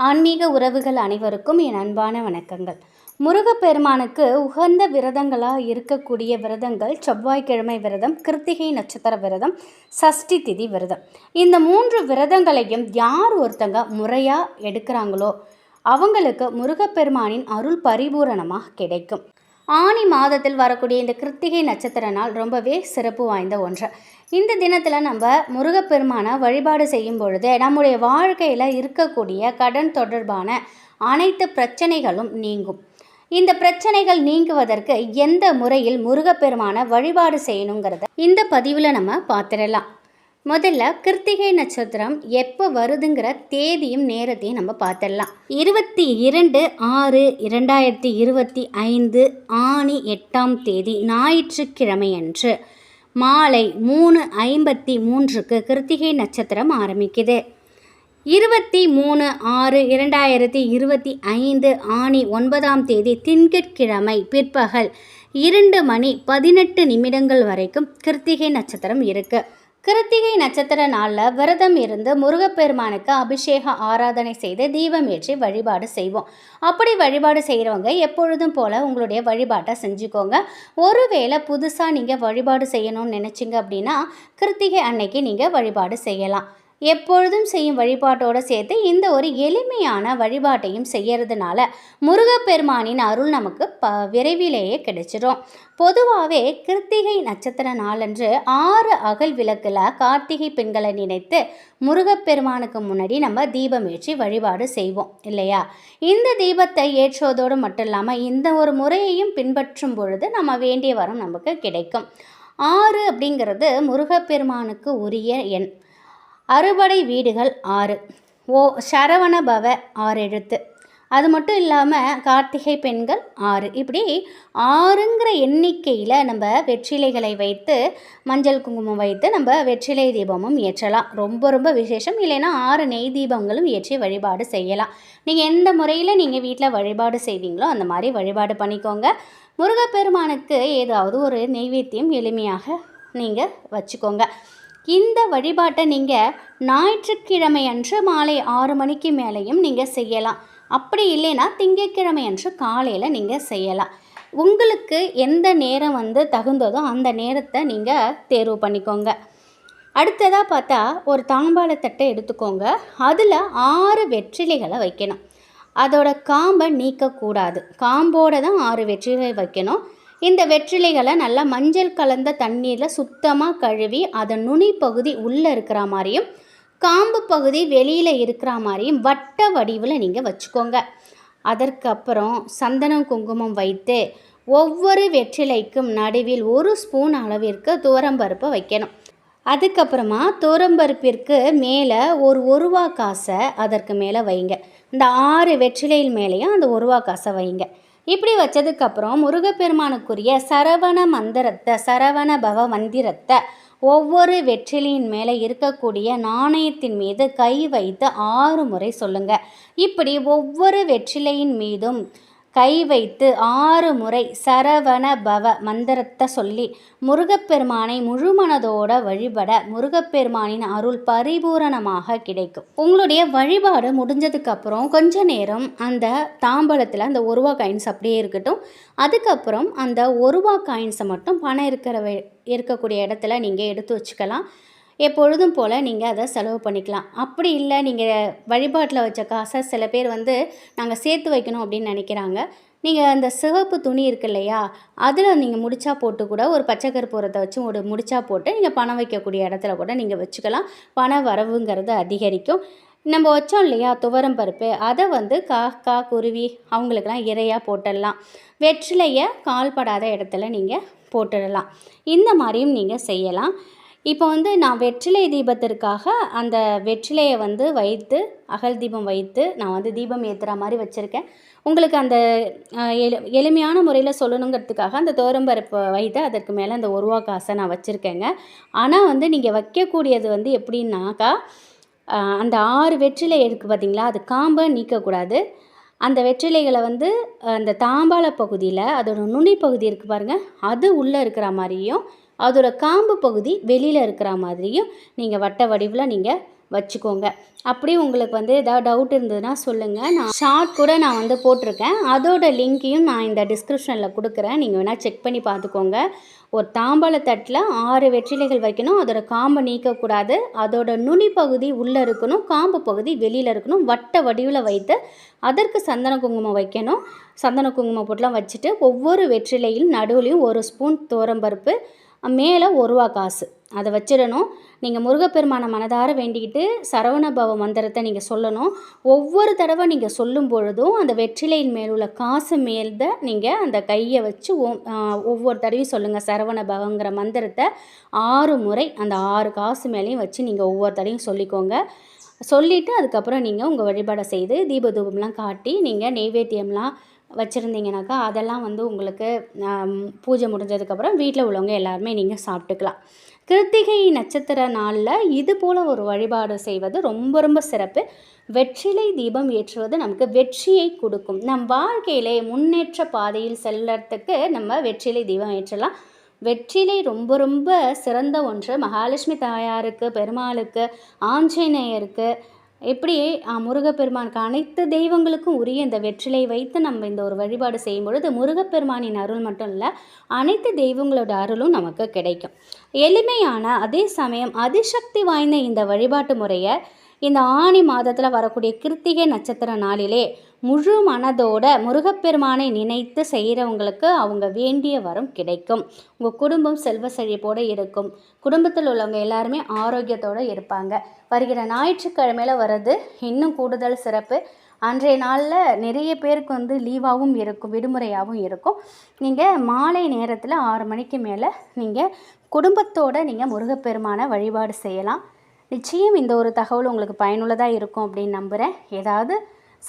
ஆன்மீக உறவுகள் அனைவருக்கும் என் அன்பான வணக்கங்கள். முருகப்பெருமானுக்கு உகந்த விரதங்களாக இருக்கக்கூடிய விரதங்கள் செவ்வாய்க்கிழமை விரதம் கிருத்திகை நட்சத்திர விரதம் சஷ்டி திதி விரதம். இந்த மூன்று விரதங்களையும் யார் ஒருத்தங்க முறையாக எடுக்கிறாங்களோ அவங்களுக்கு முருகப்பெருமானின் அருள் பரிபூரணமாக கிடைக்கும். ஆனி மாதத்தில் வரக்கூடிய இந்த கிருத்திகை நட்சத்திர நாள் ரொம்பவே சிறப்பு வாய்ந்த ஒன்று. இந்த தினத்தில் நம்ம முருகப்பெருமானை வழிபாடு செய்யும் பொழுது நம்முடைய வாழ்க்கையில் இருக்கக்கூடிய கடன் தொடர்பான அனைத்து பிரச்சனைகளும் நீங்கும். இந்த பிரச்சனைகள் நீங்குவதற்கு எந்த முறையில் முருகப்பெருமானை வழிபாடு செய்யணுங்கிறத இந்த பதிவில் நம்ம பார்த்துடலாம். முதல்ல கிருத்திகை நட்சத்திரம் எப்போ வருதுங்கிற தேதியும் நேரத்தையும் நம்ம பார்த்துடலாம். இருபத்தி இரண்டு ஆறு இரண்டாயிரத்தி இருபத்தி ஐந்து ஆணி எட்டாம் தேதி ஞாயிற்றுக்கிழமை அன்று மாலை மூணு ஐம்பத்தி மூன்றுக்கு கிருத்திகை நட்சத்திரம் ஆரம்பிக்குது. இருபத்தி மூணு ஆறு இரண்டாயிரத்தி இருபத்தி ஐந்து ஆணி ஒன்பதாம் தேதி திங்கட்கிழமை பிற்பகல் இரண்டு மணி பதினெட்டு நிமிடங்கள் வரைக்கும் கிருத்திகை நட்சத்திரம் இருக்குது கிருத்திகை நட்சத்திர நாளில் விரதம் இருந்து முருகப்பெருமானுக்கு அபிஷேக ஆராதனை செய்து தீபம் ஏற்றி வழிபாடு செய்வோம். அப்படி வழிபாடு செய்கிறவங்க எப்பொழுதும் போல் உங்களுடைய வழிபாட்டை செஞ்சுக்கோங்க. ஒருவேளை புதுசாக நீங்கள் வழிபாடு செய்யணும்னு நினச்சிங்க அப்படின்னா கிருத்திகை அன்னைக்கு நீங்கள் வழிபாடு செய்யலாம். எப்பொழுதும் செய்யும் வழிபாட்டோடு சேர்த்து இந்த ஒரு எளிமையான வழிபாட்டையும் செய்யறதுனால முருகப்பெருமானின் அருள் நமக்கு ப விரைவிலேயே கிடைச்சிடும் பொதுவாகவே கிருத்திகை நட்சத்திர நாளன்று ஆறு அகல் விளக்கில் கார்த்திகை பெண்களை நினைத்து முருகப்பெருமானுக்கு முன்னாடி நம்ம தீபம் ஏற்றி வழிபாடு செய்வோம் இல்லையா? இந்த தீபத்தை ஏற்றுவதோடு மட்டும் இல்லாமல் இந்த ஒரு முறையையும் பின்பற்றும் பொழுது நம்ம வேண்டிய வரம் நமக்கு கிடைக்கும். ஆறு அப்படிங்கிறது முருகப்பெருமானுக்கு உரிய எண். அறுபடை வீடுகள் ஆறு. ஓ சரவண பவ ஆறு எழுத்து. அது மட்டும் இல்லாமல் கார்த்திகை பெண்கள் ஆறு. இப்படி ஆறுங்கிற எண்ணிக்கையில் நம்ம வெற்றிலைகளை வைத்து மஞ்சள் குங்குமம் வைத்து நம்ம வெற்றிலை தீபமும் ஏற்றலாம். ரொம்ப ரொம்ப விசேஷம். இல்லைன்னா ஆறு நெய் தீபங்களும் ஏற்றி வழிபாடு செய்யலாம். நீங்கள் எந்த முறையில் நீங்கள் வீட்டில் வழிபாடு செய்வீங்களோ அந்த மாதிரி வழிபாடு பண்ணிக்கோங்க. முருகப்பெருமானுக்கு ஏதாவது ஒரு நெய்வேத்தியம் எளிமையாக நீங்கள் வச்சுக்கோங்க. இந்த வழிபாட்டை நீங்கள் ஞாயிற்றுக்கிழமை அன்று மாலை ஆறு மணிக்கு மேலேயும் நீங்கள் செய்யலாம். அப்படி இல்லைன்னா திங்கட்கிழமை அன்று காலையில் நீங்கள் செய்யலாம். உங்களுக்கு எந்த நேரம் வந்து தகுந்ததோ அந்த நேரத்தை நீங்கள் தேர்வு பண்ணிக்கோங்க. அடுத்ததாக பார்த்தா ஒரு தாம்பாளத்தட்டை எடுத்துக்கோங்க. அதில் ஆறு வெற்றிலைகளை வைக்கணும். அதோட காம்பை நீக்கக்கூடாது. காம்போடு தான் ஆறு வெற்றிலை வைக்கணும். இந்த வெற்றிலைகளை நல்லா மஞ்சள் கலந்த தண்ணீரில் சுத்தமாக கழுவி அதன் நுனி பகுதி உள்ளே இருக்கிற மாதிரியும் காம்பு பகுதி வெளியில் இருக்கிற மாதிரியும் வட்ட வடிவில் நீங்கள் வச்சுக்கோங்க. அதற்கப்புறம் சந்தனம் குங்குமம் வைத்து ஒவ்வொரு வெற்றிலைக்கும் நடுவில் ஒரு ஸ்பூன் அளவிற்கு துவரம்பருப்பை வைக்கணும். அதுக்கப்புறமா துவரம்பருப்பிற்கு மேலே ஒரு ஒருவா காசை அதற்கு மேலே வைங்க. இந்த ஆறு வெற்றிலையில் மேலேயும் அந்த ஒருவா காசை வைங்க. இப்படி வச்சதுக்கப்புறம் முருகப்பெருமானுக்குரிய சரவண மந்திரத்தை சரவண பவ மந்திரத்தை ஒவ்வொரு வெற்றிலையின் மேலே இருக்கக்கூடிய நாணயத்தின் மீது கை வைத்து ஆறு முறை சொல்லுங்கள் இப்படி ஒவ்வொரு வெற்றிலையின் மீதும் கை வைத்து ஆறு முறை சரவண பவ மந்திரத்தை சொல்லி முருகப்பெருமானை முழுமனதோட வழிபட முருகப்பெருமானின் அருள் பரிபூரணமாக கிடைக்கும். உங்களுடைய வழிபாடு முடிஞ்சதுக்கப்புறம் கொஞ்ச நேரம் அந்த தாம்பலத்தில் அந்த ஒருவா காயின்ஸ் அப்படியே இருக்கட்டும். அதுக்கப்புறம் அந்த ஒருவா காயின்ஸை மட்டும் பணம் இருக்கிற இருக்கக்கூடிய இடத்துல நீங்கள் எடுத்து வச்சுக்கலாம். எப்பொழுதும் போல் நீங்கள் அதை செலவு பண்ணிக்கலாம். அப்படி இல்லை நீங்கள் வழிபாட்டில் வச்ச காசை சில பேர் வந்து நாங்கள் சேர்த்து வைக்கணும் அப்படின்னு நினைக்கிறாங்க. நீங்கள் அந்த சிவப்பு துணி இருக்கு இல்லையா அதில் நீங்கள் முடிச்சா போட்டு கூட ஒரு பச்சை கற்பூரத்தை வச்சு ஒரு முடிச்சா போட்டு நீங்கள் பணம் வைக்கக்கூடிய இடத்துல கூட நீங்கள் வச்சுக்கலாம். பண வரவுங்கிறது அதிகரிக்கும். நம்ம வச்சோம் இல்லையா துவரம் பருப்பு அதை வந்து காக்கா குருவி அவங்களுக்கெல்லாம் இறையாக போட்டுடலாம். வெற்றிலையை கால்படாத இடத்துல நீங்கள் போட்டுடலாம். இந்த மாதிரியும் நீங்கள் செய்யலாம். இப்போ வந்து நான் வெற்றிலை தீபத்திற்காக அந்த வெற்றிலையை வந்து வைத்து அகல் தீபம் வைத்து நான் வந்து தீபம் ஏற்றுற மாதிரி வச்சுருக்கேன். உங்களுக்கு அந்த எளி எளிமையான முறையில் சொல்லணுங்கிறதுக்காக அந்த தோரம்பருப்பு வைத்து அதற்கு மேலே அந்த ஒருவா காசை நான் வச்சுருக்கேங்க. ஆனால் வந்து நீங்கள் வைக்கக்கூடியது வந்து எப்படின்னாக்கா அந்த ஆறு வெற்றிலை இருக்குது பார்த்தீங்களா அது காம்பை நீக்கக்கூடாது அந்த வெற்றிலைகளை வந்து அந்த தாம்பாள பகுதியில் அதோடய நுனி பகுதி இருக்குது பாருங்கள் அது உள்ளே இருக்கிற மாதிரியும் அதோட காம்பு பகுதி வெளியில் இருக்கிற மாதிரியும் நீங்கள் வட்ட வடிவில் நீங்கள் வச்சுக்கோங்க. அப்படியே உங்களுக்கு வந்து ஏதாவது டவுட் இருந்ததுன்னா சொல்லுங்கள் நான் ஷார்ட் கூட நான் வந்து போட்டிருக்கேன். அதோட லிங்க்கையும் நான் இந்த டிஸ்கிரிப்ஷனில் கொடுக்குறேன். நீங்கள் வேணால் செக் பண்ணி பார்த்துக்கோங்க. ஒரு தாம்பாளத்தட்டில் ஆறு வெற்றிலைகள் வைக்கணும். அதோட காம்பை நீக்கக்கூடாது. அதோட நுனி பகுதி உள்ளே இருக்கணும். காம்பு பகுதி வெளியில் இருக்கணும். வட்ட வடிவில் வைத்து அதற்கு சந்தன குங்குமம் வைக்கணும். சந்தன குங்குமம் போட்டுலாம் வச்சுட்டு ஒவ்வொரு வெற்றிலையும் நடுவுலையும் ஒரு ஸ்பூன் தோரம்பருப்பு மேலே ஒரு ரூபா காசு. அதை வச்சிடணும். நீங்கள் முருகப்பெருமானை மனதார வேண்டிக்கிட்டு சரவண பவ மந்திரத்தை நீங்கள் சொல்லணும். ஒவ்வொரு தடவை நீங்கள் சொல்லும் பொழுதும் அந்த வெற்றிலையின் மேல் உள்ள காசு மேல்த நீங்கள் அந்த கையை வச்சு ஓ- ஒவ்வொரு தடவையும் சொல்லுங்கள் சரவண பவங்கிற மந்திரத்தை ஆறு முறை அந்த ஆறு காசு மேலேயும் வச்சு நீங்கள் ஒவ்வொரு தடவையும் சொல்லிக்கோங்க. சொல்லிவிட்டு அதுக்கப்புறம் நீங்கள் உங்கள் வழிபாடை செய்து தீப தூபம்லாம் காட்டி நீங்கள் நெய்வேத்தியம்லாம் வச்சுருந்தீங்கனாக்கா அதெல்லாம் வந்து உங்களுக்கு பூஜை முடிஞ்சதுக்கப்புறம் வீட்டில் உள்ளவங்க எல்லாருமே நீங்கள் சாப்பிட்டுக்கலாம். கிருத்திகை நட்சத்திர நாளில் இது போல் ஒரு வழிபாடு செய்வது ரொம்ப ரொம்ப சிறப்பு. வெற்றிலை தீபம் ஏற்றுவது நமக்கு வெற்றியை கொடுக்கும். நம் வாழ்க்கையிலே முன்னேற்ற பாதையில் செல்லறதுக்கு நம்ம வெற்றிலை தீபம் ஏற்றலாம். வெற்றிலை ரொம்ப ரொம்ப சிறந்த ஒன்று. மகாலட்சுமி தாயாருக்கு பெருமாளுக்கு ஆஞ்சநேயருக்கு எப்படியே முருகப்பெருமானுக்கு அனைத்து தெய்வங்களுக்கும் உரிய இந்த வெற்றிலை வைத்து நம்ம இந்த ஒரு வழிபாடு செய்யும் பொழுது முருகப்பெருமானின் அருள் மட்டும் இல்லை அனைத்து தெய்வங்களோட அருளும் நமக்கு கிடைக்கும். எளிமையான அதே சமயம் அதிசக்தி வாய்ந்த இந்த வழிபாட்டு முறையை இந்த ஆணி மாதத்தில் வரக்கூடிய கிருத்திகை நட்சத்திர நாளிலே முழு மனதோட முருகப்பெருமானை நினைத்து செய்கிறவங்களுக்கு அவங்க வேண்டிய வரம் கிடைக்கும். உங்கள் குடும்பம் செல்வ செழிப்போடு இருக்கும். குடும்பத்தில் உள்ளவங்க எல்லாருமே ஆரோக்கியத்தோடு இருப்பாங்க. வருகிற ஞாயிற்றுக்கிழமையில் வர்றது இன்னும் கூடுதல் சிறப்பு. அன்றைய நாளில் நிறைய பேருக்கு வந்து லீவாகவும் இருக்கும் விடுமுறையாகவும் இருக்கும். நீங்கள் மாலை நேரத்தில் ஆறு மணிக்கு மேலே நீங்கள் குடும்பத்தோடு நீங்கள் முருகப்பெருமானை வழிபாடு செய்யலாம். நிச்சயம் இந்த ஒரு தகவல் உங்களுக்கு பயனுள்ளதாக இருக்கும் அப்படின்னு நம்புகிறேன் ஏதாவது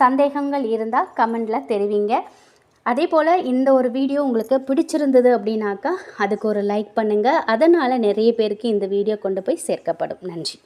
சந்தேகங்கள் இருந்தால் கமெண்டில் தெரிவிங்க. அதே போல் இந்த ஒரு வீடியோ உங்களுக்கு பிடிச்சிருந்தது அப்படின்னாக்கா அதுக்கு ஒரு லைக் பண்ணுங்கள் அதனால் நிறைய பேருக்கு இந்த வீடியோ கொண்டு போய் சேர்க்கப்படும். நன்றி.